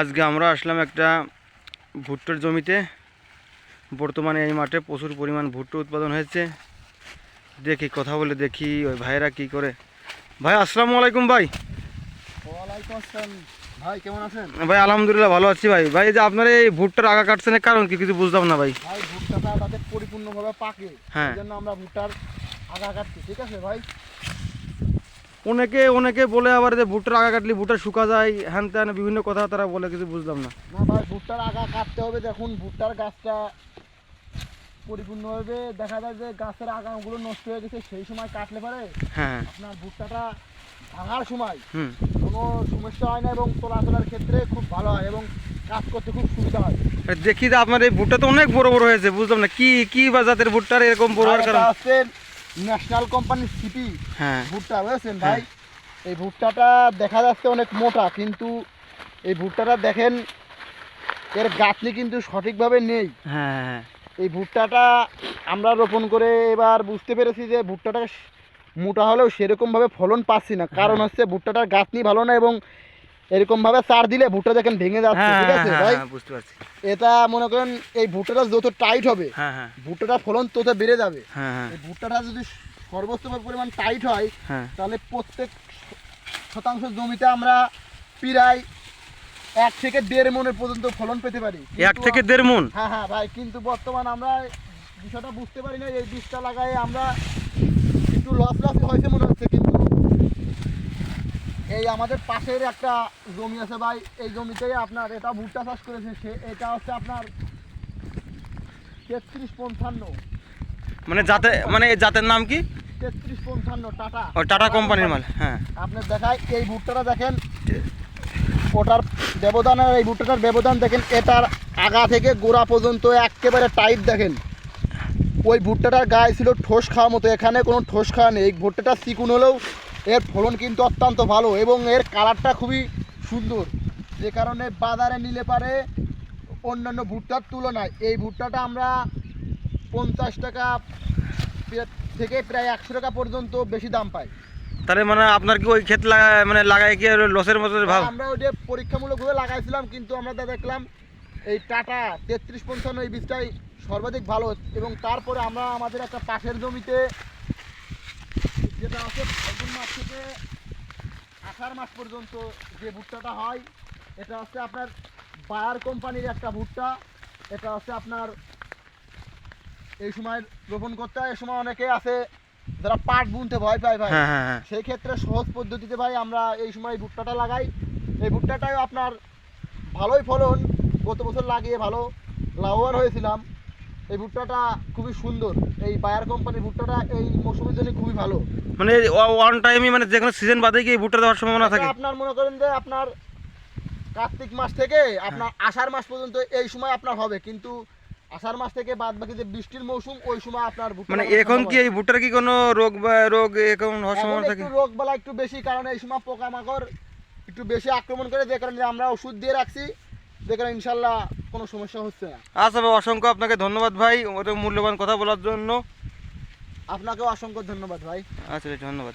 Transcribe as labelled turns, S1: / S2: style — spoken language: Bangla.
S1: আজকে আমরা আসলাম একটা ভুট্টার জমিতে। বর্তমানে এই মাঠে প্রচুর পরিমাণ ভুট্টা উৎপাদন হয়েছে। দেখি কথা বলে দেখি ওই ভাইয়েরা কি করে। ভাই আসসালামু আলাইকুম ভাই।
S2: ভাই কেমন আছেন?
S1: ভাই আলহামদুলিল্লাহ ভালো আছি ভাই। ভাই যে আপনার এই ভুট্টার আগা কাটছেন কারণ কি কিছু বুঝলাম না ভাই।
S2: ভাই ভুট্টাটা যাতে পরিপূর্ণভাবে পাকে।
S1: হ্যাঁ।
S2: জন্য আমরা ভুট্টার আগা কাটছি ঠিক আছে ভাই?
S1: অনেকে অনেকে বলে আবার যে ভুট্টার আগা কাটলে ভুট্টা শুকা যায় হ্যান ত্যান বিভিন্ন কথা তারা বলে কিছু বুঝলাম না।
S2: না ভাই ভুট্টার আগা কাটতে হবে দেখুন ভুট্টার গাছটা পরিপূর্ণভাবে দেখা যায় যে গাছের আগাগুলো নষ্ট হয়ে গেছে সেই সময় কাটলে পারে
S1: হ্যাঁ
S2: আপনার ভুট্টাটা ভাঙার সময় কোনো সমস্যা হয় না এবং চলাচলের ক্ষেত্রে খুব ভালো হয় এবং কাজ করতে খুব সুবিধা হয়।
S1: দেখি যে আপনার এই ভুট্টা তো অনেক বড় বড় হয়েছে বুঝলাম না। কি কি বা জাতের ভুট্টার এরকম বড় হওয়ার কারণ?
S2: ন্যাশনাল কোম্পানির সিপি
S1: হ্যাঁ।
S2: ভুট্টা বুঝেছেন
S1: হ্যাঁ।
S2: ভাই? এই ভুট্টাটা দেখা যাচ্ছে অনেক মোটা কিন্তু এই ভুট্টাটা দেখেন এর গাছনি কিন্তু সঠিকভাবে নেই।
S1: হ্যাঁ হ্যাঁ
S2: এই ভুট্টাটা আমরা রোপণ করে এবার বুঝতে পেরেছি যে ভুট্টাটা মোটা হলেও সেরকমভাবে ফলন পাচ্ছি না। কারণ হচ্ছে ভুট্টাটার গাছনি ভালো না এবং এরকমভাবে চার দিলে ভুট্টা দেখেন ভেঙে যাচ্ছে
S1: হ্যাঁ
S2: ঠিক আছে
S1: হ্যাঁ,
S2: ভাই?
S1: হ্যাঁ, বুঝতে পারছি।
S2: এটা মনে করেন এই ভুট্টাটা যত টাইট হবে
S1: হ্যাঁ হ্যাঁ।
S2: ভুট্টাটার ফলন তত বেড়ে যাবে।
S1: হ্যাঁ হ্যাঁ।
S2: এই ভুট্টাটা যদি সর্বোচ্চ পরিমাণ টাইট হয়
S1: হ্যাঁ।
S2: তাহলে প্রত্যেক শতাংশ জমিতে আমরা প্রায় এক থেকে দেড় মনের পর্যন্ত ফলন পেতে পারি।
S1: এক থেকে দেড় মন?
S2: হ্যাঁ হ্যাঁ ভাই কিন্তু বর্তমান আমরা বিষয়টা বুঝতে পারি না এই বীজটা লাগাই আমরা একটু লস লস হয়েছে মনে হচ্ছে কিন্তু এই আমাদের পাশের একটা জমি আছে ভাই এই জমিতে আপনার এটা ভুট্টা চাষ করেছে সে এটা হচ্ছে আপনার তেত্রিশ পঞ্চান্ন।
S1: মানে জাতে মানে এই জাতের নাম কি?
S2: তেত্রিশ পঞ্চান্ন টাটা।
S1: ও টাটা কোম্পানির মাল হ্যাঁ।
S2: আপনার দেখায় এই ভুট্টাটা দেখেন ওটার ব্যবধান আর এই ভুট্টাটার ব্যবধান দেখেন এটার আগা থেকে গোড়া পর্যন্ত একেবারে টাইট দেখেন। ওই ভুট্টাটার গায়ে ছিল ঠোস খাওয়ার মতো এখানে কোনো ঠোস খাওয়া নেই। এই ভুট্টাটা চিকুন হলেও এর ফলন কিন্তু অত্যন্ত ভালো এবং এর কালারটা খুবই সুন্দর। যে কারণে বাজারে নিলে পারে অন্যান্য ভুট্টার তুলনায়। এই ভুট্টাটা আমরা পঞ্চাশ টাকা থেকে প্রায় একশো টাকা পর্যন্ত বেশি দাম পাই।
S1: তাহলে মানে আপনার কি ওই ক্ষেত মানে লাগাই কি লসের মতো ভাব?
S2: আমরা ওইটা পরীক্ষামূলকভাবে লাগাইছিলাম কিন্তু আমরা যা দেখলাম এই টাটা তেত্রিশ পঞ্চান্ন এই বীজটাই সর্বাধিক ভালো এবং তারপরে আমরা আমাদের একটা পাশের জমিতে যেটা আছে ফাল্গুন মাস থেকে আষাঢ় মাস পর্যন্ত যে ভুট্টাটা হয় এটা হচ্ছে আপনার বায়ার কোম্পানির একটা ভুট্টা। এটা হচ্ছে আপনার এই সময় রোপণ করতে হয় এই সময় অনেকে আছে যারা পাট বুনতে ভয় পায় ভাই।
S1: হ্যাঁ হ্যাঁ হ্যাঁ।
S2: সেই ক্ষেত্রে সহজ পদ্ধতিতে ভাই আমরা এই সময় ভুট্টাটা লাগাই। এই ভুট্টাটাও আপনার ভালোই ফলন গত বছর লাগিয়ে ভালো লাভবান হয়েছিলাম। এই ভুট্টাটা খুবই সুন্দর। এই বায়ার কোম্পানির ভুট্টাটা এই মৌসুমের জন্য খুবই ভালো।
S1: মানে ওয়ান টাইমই মানে যে কোনো সিজন বাদে কি ভুট্টা দেওয়ার সম্ভাবনা থাকে?
S2: আপনার মনে করেন যে আপনার কার্তিক মাস থেকে আপনার আষাঢ় মাস পর্যন্ত এই সময় আপনার হবে। কিন্তু আষাঢ় মাস থেকে বাদ বাকি যে বৃষ্টির মৌসুম ওই সময় আপনার
S1: মানে এখন কি এই ভুট্টার কি কোনো রোগ বা রোগ এরকম হওয়ার
S2: এখন
S1: সম্ভাবনা থাকে?
S2: রোগ বালা একটু বেশি কারণ এই সময় পোকামাকড় একটু বেশি আক্রমণ করে যে কারণে আমরা ওষুধ দিয়ে রাখছি। যে কারণে ইনশাল্লাহ কোনো সমস্যা হচ্ছে না।
S1: আচ্ছা ভাই অসংখ্য আপনাকে ধন্যবাদ ভাই ওটা মূল্যবান কথা বলার জন্য।
S2: আপনাকেও অসংখ্য ধন্যবাদ ভাই।
S1: আচ্ছা ধন্যবাদ।